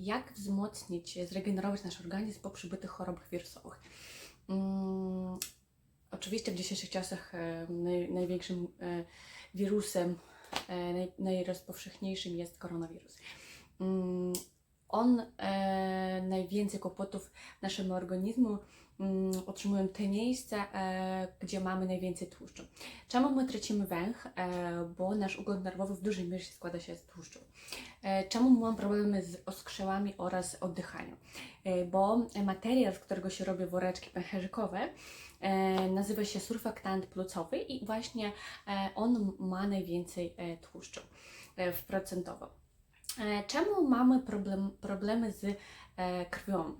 jak wzmocnić, zregenerować nasz organizm po przybytych chorobach wirusowych. Mm, Oczywiście w dzisiejszych czasach e, naj, największym e, wirusem, e, naj, najrozpowszechniejszym jest koronawirus. Mm, On e, najwięcej kłopotów naszemu organizmu mm, otrzymują te miejsca, e, gdzie mamy najwięcej tłuszczu. Czemu my tracimy węch? E, bo nasz układ nerwowy w dużej mierze składa się z tłuszczu. E, czemu mamy problemy z oskrzełami oraz oddychaniem? E, bo materiał, z którego się robi woreczki pęcherzykowe, e, nazywa się surfaktant plucowy i właśnie e, on ma najwięcej e, tłuszczu e, w procentowo. E, Czemu mamy problem, problemy z e, krwią?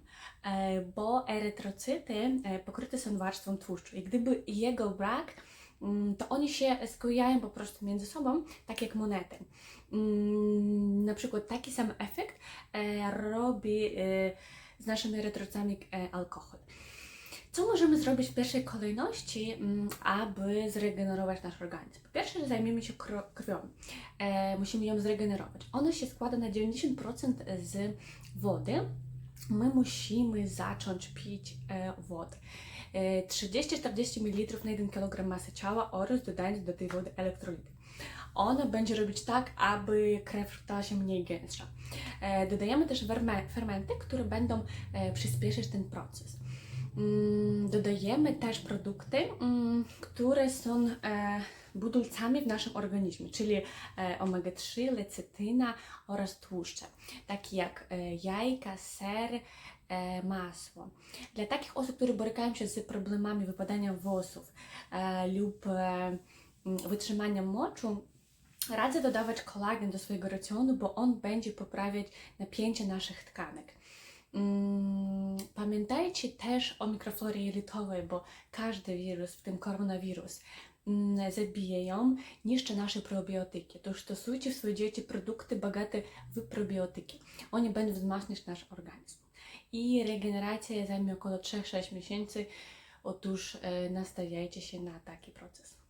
E, bo erytrocyty pokryte są warstwą tłuszczu i gdyby jego brak, mm, to oni się sklejają po prostu między sobą, tak jak monety. Mm, Na przykład taki sam efekt robi z naszymi erytrocytami e, alkohol. Co możemy zrobić w pierwszej kolejności, mm, aby zregenerować nasz organizm? Po pierwsze, zajmiemy się krwią. E, musimy ją zregenerować. Ona się składa na 90% z wody. My musimy zacząć pić e, wodę. E, 30-40 ml na 1 kg masy ciała oraz dodając do tej wody elektrolity. Ona będzie robić tak, aby krew stała się mniej gęstsza. E, dodajemy też ferme- fermenty, które będą e, przyspieszyć ten proces. Mm, Dodajemy też produkty, mm, które są e, budulcami w naszym organizmie, czyli e, omega-3, lecytyna oraz tłuszcze, takie jak e, jajka, ser, masło. Dla takich osób, które borykają się z problemami wypadania włosów lub e, m, wytrzymania moczu, radzę dodawać kolagen do swojego racjonu, bo on będzie poprawiać napięcie naszych tkanek. Pamiętajcie też o mikroflorie jelitowej, bo każdy wirus, w tym koronawirus, mm, zabija ją, niszczy nasze probiotyki. To stosujcie w swojej diecie produkty bogate w probiotyki. One będą wzmacniać nasz organizm. I regeneracja zajmie około 3-6 miesięcy. Otóż e, nastawiajcie się na taki proces.